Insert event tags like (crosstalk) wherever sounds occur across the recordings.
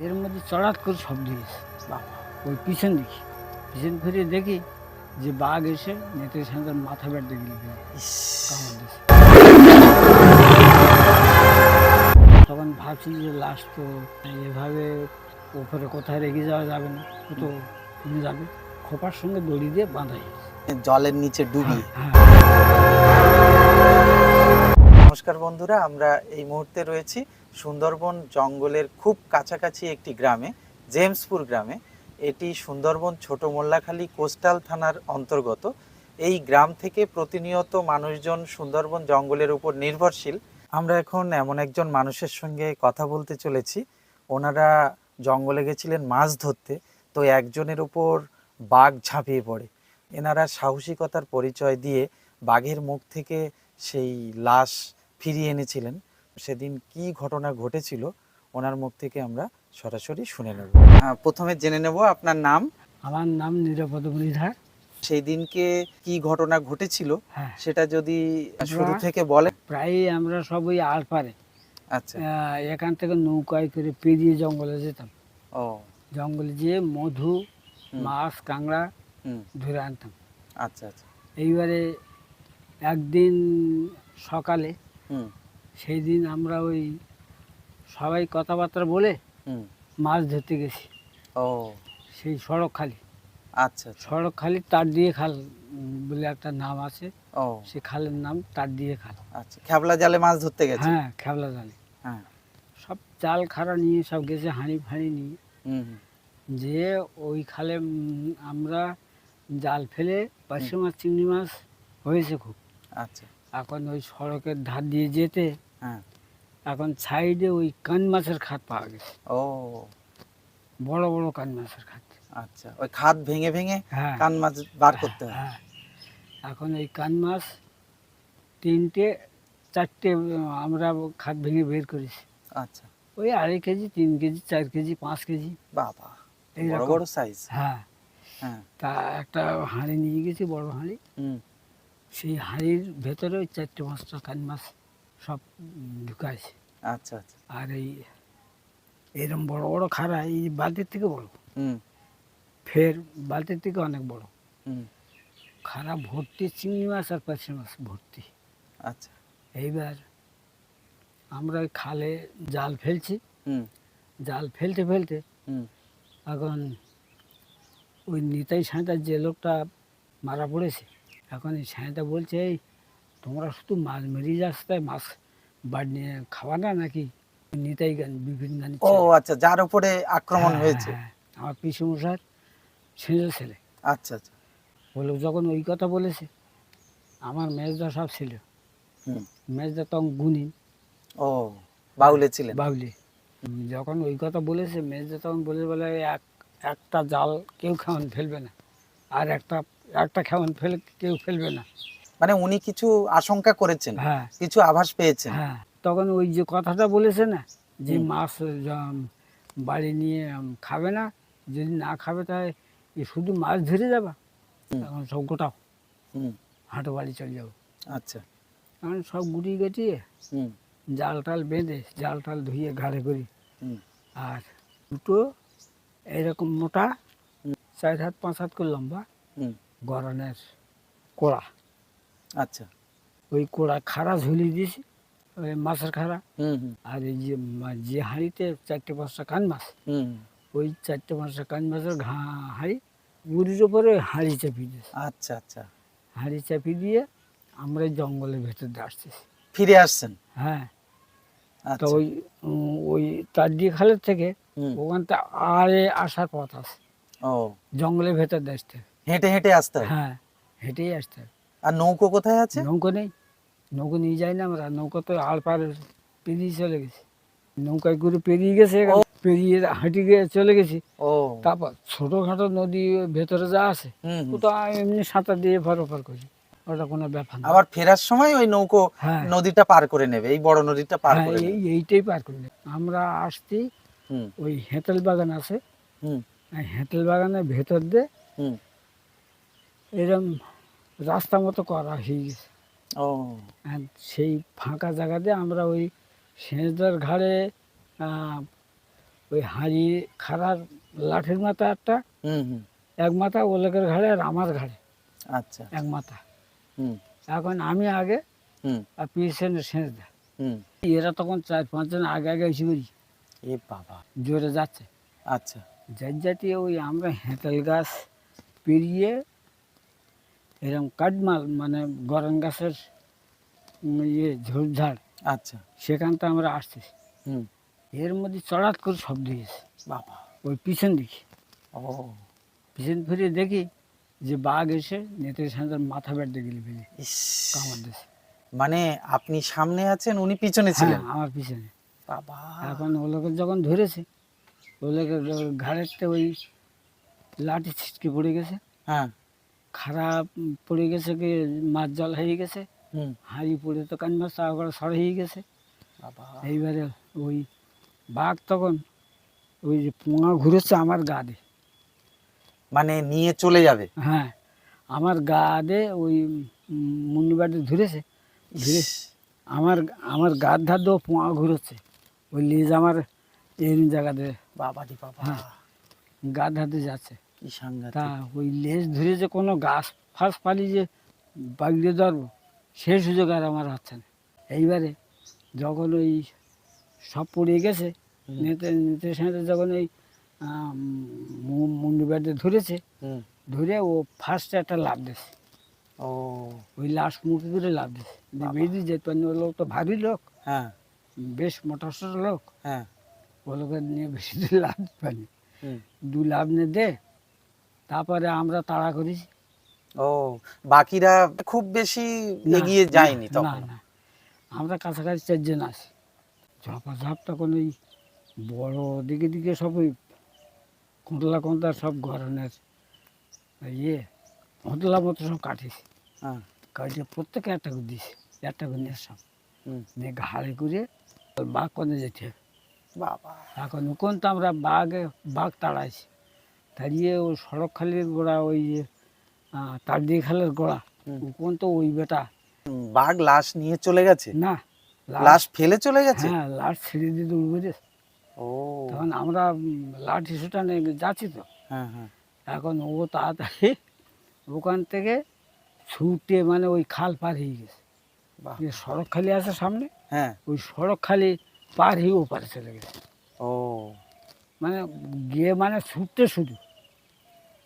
এর মধ্যে চড়াত করে শব্দ হয়েছে বাবা ওই পিছন দেখি পিছন ফিরে দেখি যে বাঘ এসে নেতের সাথে মাথা বেড়ে গেলে তখন ভাবছি যে লাশ তো এভাবে ওপরে কোথায় রেখে যাওয়া যাবে না ও তো যাবে। খোপার সঙ্গে দড়ি দিয়ে বাঁধা জলের নিচে ডুবি। হ্যাঁ। নমস্কার বন্ধুরা, আমরা এই মুহূর্তে রয়েছি সুন্দরবন জঙ্গলের খুব কাছাকাছি একটি গ্রামে, জেমসপুর গ্রামে। এটি সুন্দরবন ছোট মোল্লাখালী কোস্টাল থানার অন্তর্গত। এই গ্রাম থেকে প্রতিনিয়ত মানুষজন সুন্দরবন জঙ্গলের উপর নির্ভরশীল। আমরা এখন এমন একজন মানুষের সঙ্গে কথা বলতে চলেছি। ওনারা জঙ্গলে গেছিলেন মাছ ধরতে, তো একজনের উপর বাঘ ঝাঁপিয়ে পড়ে। এনারা সাহসিকতার পরিচয় দিয়ে বাঘের মুখ থেকে সেই লাশ ফিরিয়ে এনেছিলেন। সেদিন কি ঘটনা ঘটেছিল ওনার মুখ থেকে আমরা সরাসরি শুনে নেব। প্রথমে জেনে নেব আপনার নাম। আমার নাম নিরাপদ মৃধা সেই দিনকে কি ঘটনা ঘটেছিল হ্যাঁ। সেটা যদি শুরু থেকে বলে প্রায়ই আমরা সবই আর পারে আচ্ছা এখান থেকে নৌকায় করে পেরিয়ে জঙ্গলে যেতাম। ও। জঙ্গলে যেয়ে মধু। মাছ কাঁকড়া ধরে আনতাম। আচ্ছা আচ্ছা। এইবারে একদিন সকালে সেই দিন আমরা ওই সবাই কথাবার্তা বলে হুম। মাছ ধরতে গেছি। ও। সেই সড়ক খালি। আচ্ছা আচ্ছা। সড়ক খালি তার দিয়ে খাল বলে একটা নাম আছে। ও। সে খালের নাম তার দিয়ে খাল। আচ্ছা খেবলা জালে মাছ ধরতে গেছে? হ্যাঁ খেবলা জালে। হ্যাঁ। সব জাল খাড়া নিয়ে সব গেছে হাঁড়ি ফাঁড়ি নিয়ে। যে ওই খালে আমরা জাল ফেলে পার্শে মাছ চিংড়ি মাছ হয়েছে খুব। আচ্ছা। এখন ওই সড়কের ধার দিয়ে যেতে হ্যাঁ। এখন সাইডে ওই কান মাছের খাত পাওয়া গেছে। ও। বড় বড় কান মাছের খাত। আচ্ছা ওই খাদ ভেঙে ভেঙে হ্যাঁ। কান মাছ বার করতে হয়? হ্যাঁ। এখন এই কান মাছ তিনটে চারটে আমরা খাত ভেঙে বের করেছি। আচ্ছা। ওই আড়াই কেজি তিন কেজি চার কেজি পাঁচ কেজি। বাবা বড় বড় সাইজ হ্যাঁ। হ্যাঁ। তা একটা হাঁড়ি নিয়ে গেছি বড় হাঁড়ি। হুম। সেই হাঁড়ির ভেতরে ওই চারটে পাঁচটা কান মাছ সব ঢুকাইছে। আচ্ছা আচ্ছা। আর এই এরকম বড় বড় খাড়া এই বালতির থেকে বড়। হুম। ফের বালতির থেকে অনেক বড়। হুম। খাড়া ভর্তি চিংড়ি মাছ আর পার্শে মাছ ভর্তি। আচ্ছা। এইবার আমরা ওই খালে জাল ফেলছি। হুম। জাল ফেলতে ফেলতে এখন ওই নিতাই সাঁতার যে লোকটা মারা পড়েছে এখন এই সাঁতা বলছে এই তোমরা শুধু মাছ মেরিয়ে যাস তাই মাছ বাড়ি খাওয়া না নাকি? নিতাই গান বিভিন্ন গান ও আচ্ছা যার উপরে আক্রমণ হয়েছে। আমার পিসু মশার ছেঁচো ছেলে। আচ্ছা আচ্ছা। বলে যখন ওই কথা বলেছে আমার মেজদা সব ছিল। মেজদা তখন গুনি ও বাউলে ছিলেন। বাবলি যখন ওই কথা বলেছে মেজদা তখন বলে বলে এক একটা জাল কেউ খাওয়ান ফেলবে না। আর একটা একটা খাওয়ান ফেলে কেউ ফেলবে না। মানে উনি কিছু আশঙ্কা করেছেন হ্যাঁ। কিছু আভাস পেয়েছেন। হ্যাঁ তখন ওই যে কথাটা বলেছে না যে মাছ বাড়ি নিয়ে খাবে না যদি না খাবে তাই শুধু মাছ ধরে যাবা। তখন সব গোটাও হাঁটো বাড়ি চলে যাব। আচ্ছা। তখন সব গুটিয়ে গেটিয়ে জাল টাল বেঁধে জাল টাল ধুয়ে ঘাড়ে করি আর দুটো এরকম মোটা চার হাত পাঁচ হাত করে লম্বা গরনের কোড়া। আচ্ছা। ওই কোড়া খাড়া ঝুলিয়ে দিয়েছি ওই মাছের খাড়া। আর এই যে যে হাঁড়িতে চারটে পাঁচটা কান মাছ ওই চারটে পাঁচটা কান মাছের ঘা হাঁড়ি মুড়ির ওপরে হাঁড়ি চাপিয়ে দিয়েছে। আচ্ছা আচ্ছা। হাঁড়ি চাপিয়ে দিয়ে আমরা জঙ্গলের ভেতর দিয়ে আসতেছি। ফিরে আসছেন? হ্যাঁ। তো আচ্ছা। ওই ওই তার দিয়ে খালের থেকে ওখানটা আড়ে আসার পথ আছে। ও। জঙ্গলের ভেতর আসতে। হবে। হেঁটে হেঁটে আসতে হয়? হ্যাঁ হেঁটেই আসতে হবে আর নৌকো কোথায় আছে? নৌকো নেই। নৌকো নিয়ে যাই না আমরা। নৌকো তো আড় পার পেরিয়ে চলে গেছি। নৌকায় করে পেরিয়ে গেছে পেরিয়ে হাঁটি গিয়ে চলে গেছি। ও। তারপর ছোটোখাটো নদী ভেতরে যা আছে তো এমনি সাঁতার দিয়ে ফর ওপার করি। ওটা কোনো ব্যাপার না। আবার ফেরার সময় ওই নৌকো হ্যাঁ। নদীটা পার করে নেবে এই বড় নদীটা পার হ্যাঁ, করে এই এইটাই পার করি আমরা আসছি ওই হেঁতেল বাগান আছে। হেঁতেল বাগানের ভেতর দিয়ে হুম। এরম রাস্তা মতো করা হয়ে গেছে। ও। সেই ফাঁকা জায়গাতে আমরা ওই সেঁচদার ঘাড়ে ওই হাঁড়ি খাড়ার লাঠির মাথা একটা হুম হুম। এক মাথা ও লোকের ঘাড়ে আর আমার ঘাড়ে। আচ্ছা। এক মাথা। এখন আমি আগে আর পিছনে সেঁচ দেয় হুম। এরা তখন চার পাঁচজন আগে আগে এসে করি এ বাবা। জোরে যাচ্ছে। আচ্ছা। যার জাতীয় ওই আমরা হেঁতেল গাছ পেরিয়ে এরকম কাঠমাল মানে গরম গাছের ইয়ে ঝোড়ঝাড় আচ্ছা। সেখানটা আমরা আসতেছি হুম। এর মধ্যে চড়াত করে শব্দ হয়েছে। বাবা। ওই পিছন দিকে। ও। পিছন ফিরে দেখি যে বাঘ এসে নেতের সাথে মাথা বেড়তে গেলে ফেলে কামড় দিয়েছে। মানে আপনি সামনে আছেন উনি পিছনে হ্যাঁ ছিলেন? আমার পিছনে। বাবা। এখন ওগুলোকে যখন ধরেছে ওগুলোকে ঘাড়েতে ওই লাঠি ছিটকে পড়ে গেছে। হ্যাঁ। খারাপ পড়ে গেছে কি মাছ জল হয়ে গেছে। হুম। হাঁড়ি পড়ে তো কান মাছ তার করে সর হয়ে গেছে। এইবারে ওই বাঘ তখন ওই যে পোঙা ঘুরেছে আমার গা দে মানে নিয়ে চলে যাবে? হ্যাঁ আমার গা দে ওই মুন্ডিবাটি ধরেছে। ধরে আমার আমার গার ধার দিয়ে পোঙা ঘুরোচ্ছে ওই লেজ আমার এই জায়গাতে বাবা দি বাবা। হ্যাঁ। গা ধাতে যাচ্ছে। কি তা ওই লেজ ধরে যে কোনো গাছ ফাঁস পালি যে বাগড়িয়ে ধরবো সেই সুযোগ আর আমার হচ্ছে না। এইবারে যখন ওই সব পড়ে গেছে নেতে নেতের সাথে যখন ওই মুন্ডি ব্যাটে ধরেছে ধরে ও ফার্স্টে একটা লাভ দিয়েছে। ও। ওই লাশ মুখে করে লাভ দিয়েছে। বেরিয়ে যেত পারেনি ওই লোক তো ভারী লোক হ্যাঁ। বেশ মোটা সোটা লোক হ্যাঁ। ও লোকের নিয়ে বেশি লাভ হুম। দু লাভ নিয়ে দে তারপরে আমরা তাড়া করেছি। ও বাকিরা খুব বেশি এগিয়ে যায়নি তখন? না। না আমরা কাছাকাছি চারজন আছি। ঝপাঝপ তখন ওই বড় দিকে দিকে সব ওই কোঁতলা কোঁতলা সব গরনের ইয়ে কোঁতলা মতো সব কাটিয়েছি। হ্যাঁ। কাটিয়ে প্রত্যেকে একটা করে দিয়েছি একটা করে নিয়ে সব। নিয়ে ঘাড়ে করে বাঘ কোনে যেতে হবে। বাবা। এখন কোন তো আমরা বাঘে বাঘ তাড়াইছি। তাড়িয়ে ওই সড়ক খালির গোড়া ওই যে তারদিয়ে খালের গোড়া। ওখান তো ওই বেটা। বাঘ লাশ নিয়ে চলে গেছে? না লাশ ফেলে চলে গেছে? হ্যাঁ লাশ ছেড়ে দিয়ে উঠবে রে ও। তখন আমরা লাঠি সুটা নিয়ে যাচ্ছি তো। হ্যাঁ হ্যাঁ। এখন ও তাড়াতাড়ি ওখান থেকে ছুটে মানে ওই খাল পার হয়ে গেছে। যে সড়ক খালি আছে সামনে হ্যাঁ। ওই সড়ক খালি পার হয়ে ও ওপারে চলে গেছে। ও। মানে গিয়ে মানে ছুটতে শুধু।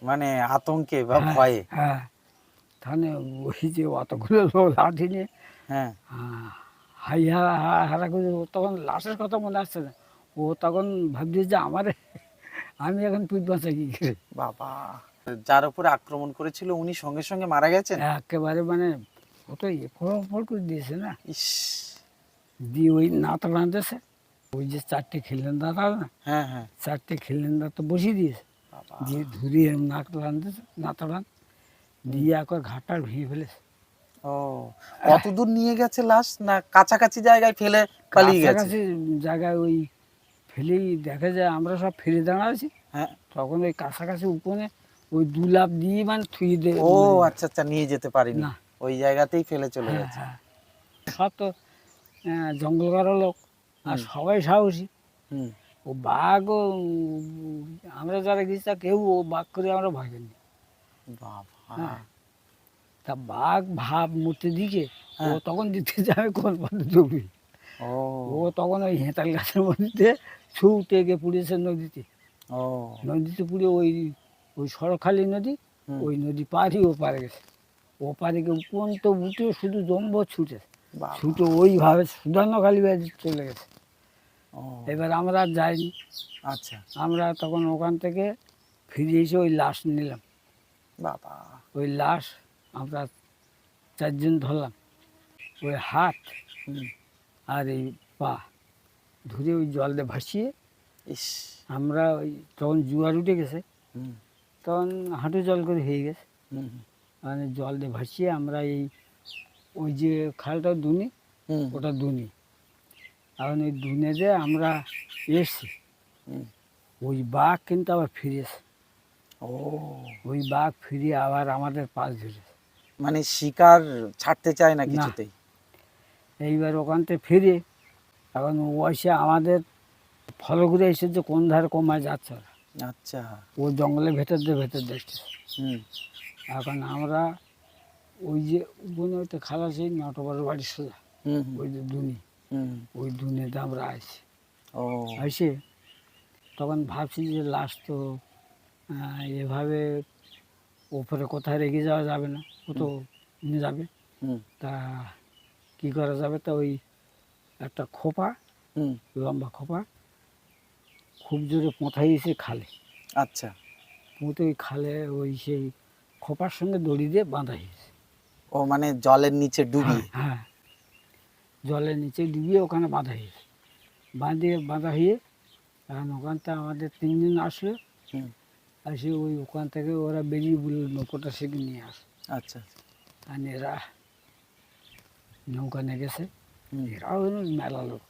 মানে আতঙ্কে বা হ্যাঁ, ভয়ে? হ্যাঁ। তাহলে ওই যে অতগুলো লোক লাঠি নিয়ে হ্যাঁ। হাই হারা হারা করে ও তখন লাশের কথা মনে আসছে না। ও তখন ভাবছে যে আমার আমি এখন পিঠ বাঁচাই কি করে? বাবা যার উপরে আক্রমণ করেছিল উনি সঙ্গে সঙ্গে মারা গেছেন? একেবারে মানে ও তো ফোড় করে দিয়েছে না। ইস। দিয়ে ওই নাতা রাঁধেছে ওই যে চারটে খিলেন দাঁড়া না হ্যাঁ হ্যাঁ। চারটে খিলেন দা তো বসিয়ে দিয়েছে। দিয়ে ধরিয়ে নাক রাঁধেছে নাতা রান দিয়ে একবার ঘাটটা ভেঙে ফেলেছে। ও কত দূর নিয়ে গেছে লাশ না কাছাকাছি জায়গায় ফেলে পালিয়ে গেছে? কাছাকাছি জায়গায় ওই ফেলেই দেখা যায় আমরা সব ফেলে দাঁড়াচ্ছি হ্যাঁ। তখন ওই কাছাকাছি উপনে ওই দু লাভ দিয়ে মানে থুয়ে দে ও আচ্ছা আচ্ছা নিয়ে যেতে পারিনি। না। ওই জায়গাতেই ফেলে চলে হ্যাঁ, গেছে। হ্যাঁ। সব তো জঙ্গল করার লোক। আর সবাই সাহসী। হুম। ও বাঘ আমরা যারা গেছি তা কেউ ও বাঘ করে আমরা ভয় করিনি হ্যাঁ। তা বাঘ ভাব মূর্তি দিকে ও হ্যাঁ। তখন দিতে যাবে কোন পথে ও। ও তখন ওই হেঁতাল গাছের মধ্যে ছুটে গিয়ে পুড়েছে নদীতে। ও। নদীতে পুড়ে ওই ওই সরখালি নদী ওই নদী পাড়ি ও পারে গেছে। ও পারে গিয়ে উপন্ত উঠে শুধু জম্ব ছুটে। ছুটে ওইভাবে সুধান্নখালি বাড়ি চলে গেছে। এবার আমরা যাইনি। আচ্ছা। আমরা তখন ওখান থেকে ফিরে এসে ওই লাশ নিলাম। বাবা। ওই লাশ আমরা চারজন ধরলাম। ওই হাত আর এই পা ধরে ওই জল দিয়ে ভাসিয়ে ইস। আমরা ওই তখন জুয়ার উঠে গেছে। তখন হাঁটু জল করে হয়ে গেছে। মানে জল দিয়ে ভাসিয়ে আমরা এই ওই যে খালটা দুনি ওটা দুনি। এখন ওই দুনে যে আমরা এসছি ওই বাঘ কিন্তু আবার ফিরেছে। ও। ওই বাঘ ফিরে আবার আমাদের পাশ ধরেছে। মানে শিকার ছাড়তে চায় না। কিছুতেই? এইবার ওখান থেকে ফিরে এখন ও এসে আমাদের ফলো করে এসে যে কোন ধারে কমায় যাচ্ছে ওরা। আচ্ছা। ও জঙ্গলের ভেতর দিয়ে ভেতর দেখছে। এখন আমরা ওই যে ওখানে ওইটা খালা সেই নটবার বাড়ির সোজা ওই যে দুনি। ওই দুনিতে আমরা আছি ও। এসে তখন ভাবছি যে লাস্ট তো এভাবে ওপরে কোথায় রেখে যাওয়া যাবে না ও তো নিয়ে যাবে। হুম। তা কি করা যাবে? তা ওই একটা খোপা হুম। লম্বা খোপা খুব জোরে পোঁথাইছে খালে। আচ্ছা। পুঁতে ওই খালে ওই সেই খোপার সঙ্গে দড়ি দিয়ে বাঁধা হয়েছে। ও মানে জলের নিচে ডুবিয়ে। হ্যাঁ। জলের নিচে ডুবিয়ে ওখানে বাঁধা হয়েছে। বাঁধিয়ে বাঁধা হয়ে এখন ওখানটা আমাদের তিনজন আসলো। আসে ওই ওখান থেকে ওরা বেরিয়ে বলল নৌকোটা শিখে নিয়ে আস। আচ্ছা আর এরা নৌকা নিয়ে গেছে। এরাও মেলা লোক।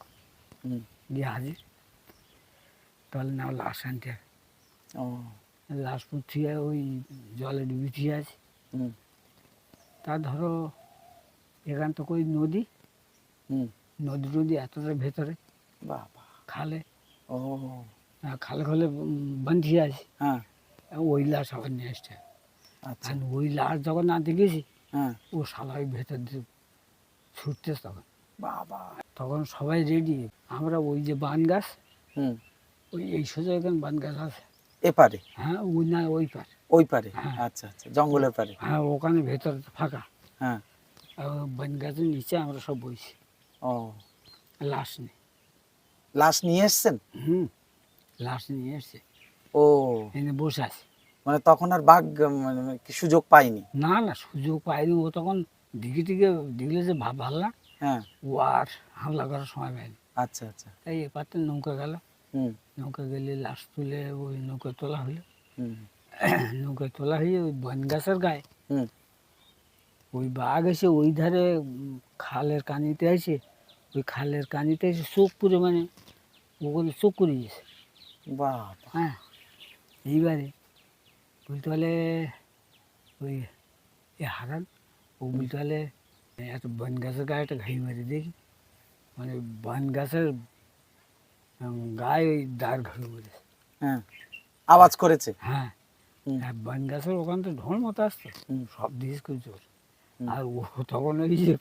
গিয়ে হাজির। তাহলে না লাশ আনতে হবে। ও। লাশ পুঁথিয়ে ওই জলে ডুবি থিয়ে আছে তা ধরো এখান থেকে ওই নদী নদী নদী এতটা ভেতরে বাবা। খালে। ও। খালে খালে বান্ধিয়ে আছে হ্যাঁ। ওই লাশ আবার নিয়ে আসছে আচ্ছা। আর ওই লাশ যখন আনতে গেছি হ্যাঁ। ও সালা ওই ভেতর দিয়ে ছুটতেছে তখন। বাবা। তখন সবাই রেডি আমরা ওই যে বান গাছ হুম। ওই এই সোজা এখানে বান গাছ আছে। এপারে? হ্যাঁ ওই না ওই পার। ওই পারে? হ্যাঁ। আচ্ছা আচ্ছা জঙ্গলের পারে। হ্যাঁ ওখানে ভেতর ফাঁকা। হ্যাঁ। আর বান গাছের নিচে আমরা সব বইছি। ও। লাশ নেই লাশ নিয়ে এসছেন? হুম লাশ নিয়ে এসছে। ও। এনে বসে আছে। মানে তখন আর বাঘ মানে সুযোগ পাইনি না না সুযোগ পাইনি ও তখন দিকে দিকে দেখলে যে ভাব ভালো না। হ্যাঁ। ও আর হামলা করার সময় পায়নি। আচ্ছা আচ্ছা। তাই এপারতে নৌকা গেল। হুম। নৌকা গেলে লাশ তুলে ওই নৌকা তোলা হলো। হুম। (clears throat) নৌকা তোলা হয়ে ওই বন গাছের গায়ে। হুম। ওই বাঘ এসে ওই ধারে খালের কানিতে আসে ওই খালের কানিতে এসে চোখ পুরে মানে ওগুলো চোখ করে গেছে। বাবা হ্যাঁ এইবারে বলতে হলে ওই এ হারান ও বলতে হলে এত বন গাছের গায়ে একটা ঘাই মারি দেখি। মানে বন গাছের গায়ে ওই দাঁড় ঘড়ি মেরেছে হ্যাঁ আওয়াজ করেছে। হ্যাঁ আর বন গাছের ওখান তো ঢোল মতো আসতো। সব দিস করে। আর ও তখন ওই যে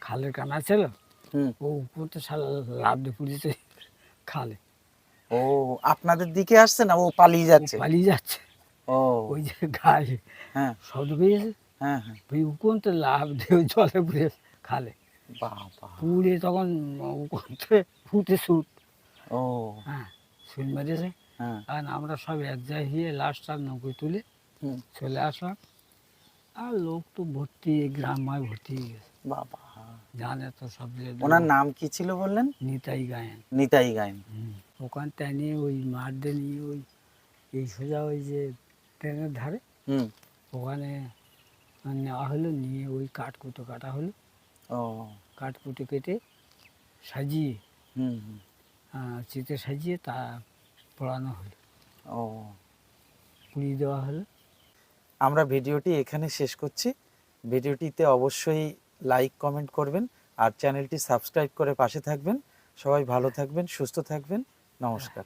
খালের কানা ছিল ও উপর তো সারা লাভ দিয়ে পুড়েছে খালে। ও আপনাদের দিকে আসছে না? ও পালিয়ে যাচ্ছে? পালিয়ে যাচ্ছে। ও। ওই যে গায়ে হ্যাঁ। শব্দ পেয়েছে হ্যাঁ হ্যাঁ। উকুন তো লাভ দিয়ে জলে পুড়ে খালে। বাবা। পুড়ে তখন উকুন থেকে ফুটে সুট ও। হ্যাঁ সুট মেরেছে। হ্যাঁ। আর আমরা সব এক জায়গায় গিয়ে লাস্টটা নৌকোয় তুলে চলে আসলাম। আর লোক তো ভর্তি গ্রামায় ভর্তি হয়ে গেছে। বাবা। জানে তো সব ওনার নাম কি ছিল বললেন? নিতাই গায়েন। নিতাই গায়েন। হুম। ওখানটা নিয়ে ওই দিয়ে নিয়ে ওই এই সোজা ওই যে ট্রেনের ধারে ওখানে নেওয়া হলো নিয়ে ওই কাঠকুটো কাটা হলো। ও। কাঠকুটো কেটে সাজিয়ে চিতে সাজিয়ে তা পড়ানো হলো। ও। পুড়িয়ে দেওয়া হলো। আমরা ভিডিওটি এখানে শেষ করছি। ভিডিওটিতে অবশ্যই লাইক কমেন্ট করবেন আর চ্যানেলটি সাবস্ক্রাইব করে পাশে থাকবেন। সবাই ভালো থাকবেন, সুস্থ থাকবেন। নমস্কার।